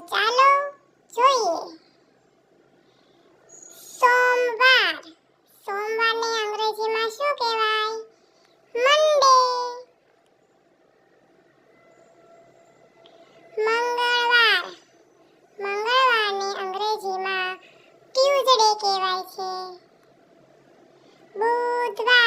ચાલો જોઈએ. સોમવાર. સોમવારને અંગ્રેજીમાં શું કહેવાય? મંડે. મંગળવાર. મંગળવારને અંગ્રેજીમાં ટ્યુઝડે કહેવાય છે. બુધવાર.